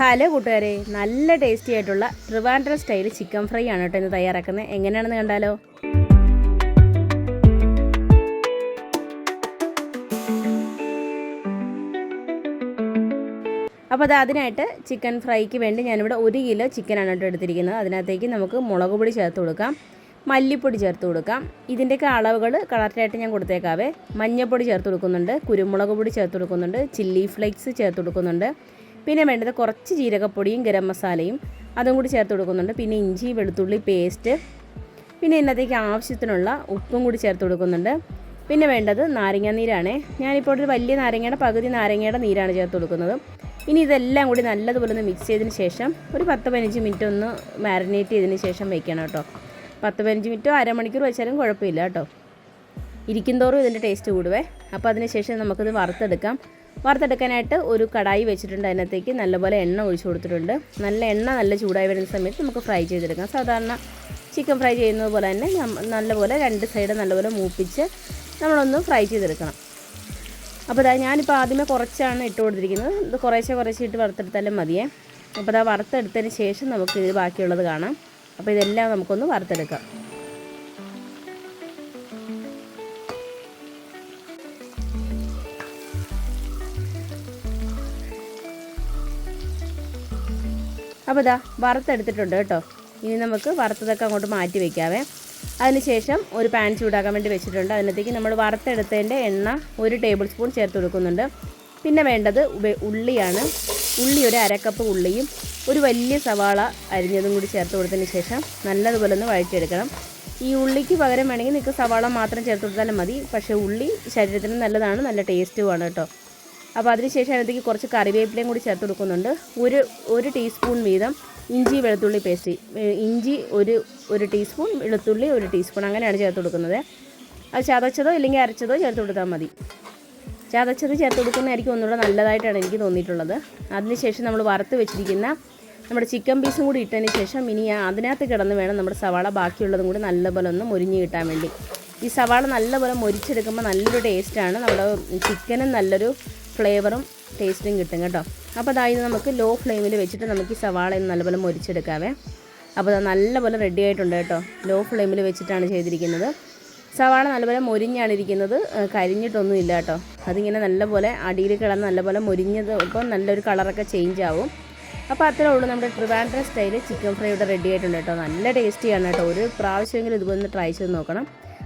Hello കൂട്ടുകാരെ നല്ല tasty ആയിട്ടുള്ള ട്രിവാൻഡ്രം സ്റ്റൈൽ ചിക്കൻ ഫ്രൈ ആണ് കേട്ടോ ഇന്ന് തയ്യാറാക്കുന്നത്. എങ്ങനെയാണെന്ന് കണ്ടാലോ? അപ്പോൾ അത് അതിനായിട്ട് ചിക്കൻ ഫ്രൈക്ക് വേണ്ടി ഞാനിവിടെ ഒരു കിലോ ചിക്കനാണ് കേട്ടോ എടുത്തിരിക്കുന്നത്. അതിനകത്തേക്ക് നമുക്ക് മുളക് പൊടി ചേർത്ത് കൊടുക്കാം മല്ലിപ്പൊടി ചേർത്ത് കൊടുക്കാം. ഇതിന്റെയൊക്കെ അളവുകൾ കളറായിട്ട് ഞാൻ കൊടുത്തേക്കാവേ. മഞ്ഞൾപ്പൊടി ചേർത്ത് കൊടുക്കുന്നുണ്ട് കുരുമുളക് പൊടി ചേർത്ത് കൊടുക്കുന്നുണ്ട് ചില്ലി ഫ്ലേക്സ് ചേർത്ത് കൊടുക്കുന്നുണ്ട്. പിന്നെ വേണ്ടത് കുറച്ച് ജീരകപ്പൊടിയും ഗരം മസാലയും അതും കൂടി ചേർത്ത് കൊടുക്കുന്നുണ്ട്. പിന്നെ ഇഞ്ചി വെളുത്തുള്ളി പേസ്റ്റ് പിന്നെ ഇന്നത്തേക്ക് ആവശ്യത്തിനുള്ള ഉപ്പും കൂടി ചേർത്ത് കൊടുക്കുന്നുണ്ട്. പിന്നെ വേണ്ടത് നാരങ്ങ നീരാണ്. ഞാനിപ്പോൾ ഒരു വലിയ നാരങ്ങയുടെ പകുതി നാരങ്ങയുടെ നീരാണ് ചേർത്ത് കൊടുക്കുന്നത്. ഇനി ഇതെല്ലാം കൂടി നല്ലതുപോലെ ഒന്ന് മിക്സ് ചെയ്തതിന് ശേഷം ഒരു പത്ത് പതിനഞ്ച് മിനിറ്റ് ഒന്ന് മാരിനേറ്റ് ചെയ്തതിന് ശേഷം വെക്കണം കേട്ടോ. പത്ത് പതിനഞ്ച് മിനിറ്റോ അരമണിക്കൂർ വെച്ചാലും കുഴപ്പമില്ല കേട്ടോ. ഇരിക്കുന്തോറും ഇതിന്റെ ടേസ്റ്റ് കൂടുവേ. അപ്പോൾ അതിന് ശേഷം നമുക്കിത് വറുത്തെടുക്കാം. വറുത്തെടുക്കാനായിട്ട് ഒരു കടായി വെച്ചിട്ടുണ്ട് അതിനകത്തേക്ക്. നല്ലപോലെ എണ്ണ ഒഴിച്ചു കൊടുത്തിട്ടുണ്ട്. നല്ല എണ്ണ നല്ല ചൂടായി വരുന്ന സമയത്ത് നമുക്ക് ഫ്രൈ ചെയ്തെടുക്കാം. സാധാരണ ചിക്കൻ ഫ്രൈ ചെയ്യുന്നത് പോലെ തന്നെ നല്ലപോലെ രണ്ട് സൈഡ് നല്ലപോലെ മൂപ്പിച്ച് നമ്മളൊന്ന് ഫ്രൈ ചെയ്തെടുക്കണം. അപ്പോൾ ഇതാ ഞാനിപ്പോൾ ആദ്യമേ കുറച്ചാണ് ഇട്ട് കൊടുത്തിരിക്കുന്നത്. ഇത് കുറേശ്ശെ കുറേശ്ശെ ഇട്ട് വറുത്തെടുത്താലും മതിയേ. അപ്പോൾ ഇതാ വറുത്തെടുത്തതിന് ശേഷം നമുക്ക് ഇത് ബാക്കിയുള്ളത് കാണാം. അപ്പോൾ ഇതെല്ലാം നമുക്കൊന്ന് വറുത്തെടുക്കാം. അപ്പോൾ ഇതാ വറുത്തെടുത്തിട്ടുണ്ട് കേട്ടോ. ഇനി നമുക്ക് വറുത്തതൊക്കെ അങ്ങോട്ട് മാറ്റി വയ്ക്കാവേ അതിനുശേഷം ഒരു പാൻ ചൂടാക്കാൻ വേണ്ടി വെച്ചിട്ടുണ്ട്. അതിനകത്തേക്ക് നമ്മൾ വറുത്തെടുത്തതിന്റെ എണ്ണ ഒരു ടേബിൾ സ്പൂൺ ചേർത്ത് കൊടുക്കുന്നുണ്ട്. പിന്നെ വേണ്ടത് ഉള്ളിയാണ്. ഉള്ളി ഒരു അരക്കപ്പ് ഉള്ളിയും ഒരു വലിയ സവാള അരിഞ്ഞതും കൂടി ചേർത്ത് കൊടുത്തതിന് ശേഷം നല്ലതുപോലെ ഒന്ന് വഴറ്റിയെടുക്കണം. ഈ ഉള്ളിക്ക് പകരം വേണമെങ്കിൽ നിങ്ങൾക്ക് സവാള മാത്രം ചേർത്ത് കൊടുത്താലും മതി. പക്ഷേ ഉള്ളി ശരീരത്തിന് നല്ലതാണ് നല്ല ടേസ്റ്റുമാണ് കേട്ടോ. അപ്പോൾ അതിനുശേഷം അതിനകത്തേക്ക് കുറച്ച് കറിവേപ്പിലയും കൂടി ചേർത്ത് കൊടുക്കുന്നുണ്ട്. ഒരു ഒരു ടീസ്പൂൺ വീതം ഇഞ്ചി വെളുത്തുള്ളി പേസ്റ്റ്. ഇഞ്ചി ഒരു ഒരു ടീസ്പൂൺ വെളുത്തുള്ളി ഒരു ടീസ്പൂൺ അങ്ങനെയാണ് ചേർത്ത് കൊടുക്കുന്നത്. അത് ചതച്ചതോ ഇല്ലെങ്കിൽ അരച്ചതോ ചേർത്ത് കൊടുത്താൽ മതി. ചതച്ചത് ചേർത്ത് കൊടുക്കുന്നതായിരിക്കും ഒന്നുകൂടെ നല്ലതായിട്ടാണ് എനിക്ക് തോന്നിയിട്ടുള്ളത്. അതിനുശേഷം നമ്മൾ വറുത്ത് വെച്ചിരിക്കുന്ന നമ്മുടെ ചിക്കൻ പീസും കൂടി ഇട്ടതിന് ശേഷം ഇനി അതിനകത്ത് കിടന്ന് വേണം നമ്മുടെ സവാള ബാക്കിയുള്ളതും കൂടി നല്ലപോലെ ഒന്ന് മുരിഞ്ഞ് കിട്ടാൻ വേണ്ടി. ഈ സവാള നല്ലപോലെ മുരിച്ചെടുക്കുമ്പോൾ നല്ലൊരു ടേസ്റ്റാണ് നമ്മുടെ ചിക്കനും നല്ലൊരു ഫ്ലേവറും ടേസ്റ്റും കിട്ടും കേട്ടോ. അപ്പോൾ അതായത് നമുക്ക് ലോ ഫ്ലെയിമിൽ വെച്ചിട്ട് നമുക്ക് ഈ സവാള നല്ലപോലെ മുരിച്ചെടുക്കാവേ. അപ്പോൾ അത് നല്ലപോലെ റെഡി ആയിട്ടുണ്ട് കേട്ടോ. ലോ ഫ്ലെയിമിൽ വെച്ചിട്ടാണ് ചെയ്തിരിക്കുന്നത്. സവാള നല്ലപോലെ മൊരിഞ്ഞാണ് ഇരിക്കുന്നത്. കരിഞ്ഞിട്ടൊന്നും ഇല്ല കേട്ടോ. അതിങ്ങനെ നല്ലപോലെ അടിയിൽ കിടന്ന് നല്ലപോലെ മൊരിഞ്ഞത് ഇപ്പോൾ നല്ലൊരു കളറൊക്കെ ചേഞ്ച് ആവും. അപ്പോൾ അത്രേ ഉള്ളൂ നമ്മുടെ ട്രിവാൻഡ്രം സ്റ്റൈൽ ചിക്കൻ ഫ്രൈ ഇവിടെ റെഡി ആയിട്ടുണ്ട് കേട്ടോ. നല്ല ടേസ്റ്റിയാണ് കേട്ടോ. ഒരു പ്രാവശ്യമെങ്കിലും ഇതുപോലെ ഒന്ന് ട്രൈ ചെയ്ത് നോക്കണം.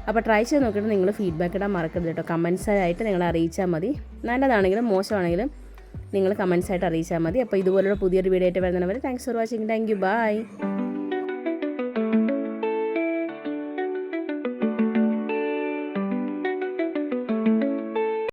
അപ്പോൾ ട്രൈ ചെയ്ത് നോക്കിയിട്ട് നിങ്ങൾ ഫീഡ്ബാക്ക് ഇടാൻ മറക്കരുത് കേട്ടോ. കമൻസ് ആയിട്ട് നിങ്ങൾ അറിയിച്ചാൽ മതി. നല്ലതാണെങ്കിലും മോശമാണെങ്കിലും നിങ്ങൾ കമൻസ് ആയിട്ട് അറിയിച്ചാൽ മതി. അപ്പോൾ ഇതുപോലുള്ള പുതിയൊരു വീഡിയോ ആയിട്ട് വരുന്നവരെ thanks for watching thank you bye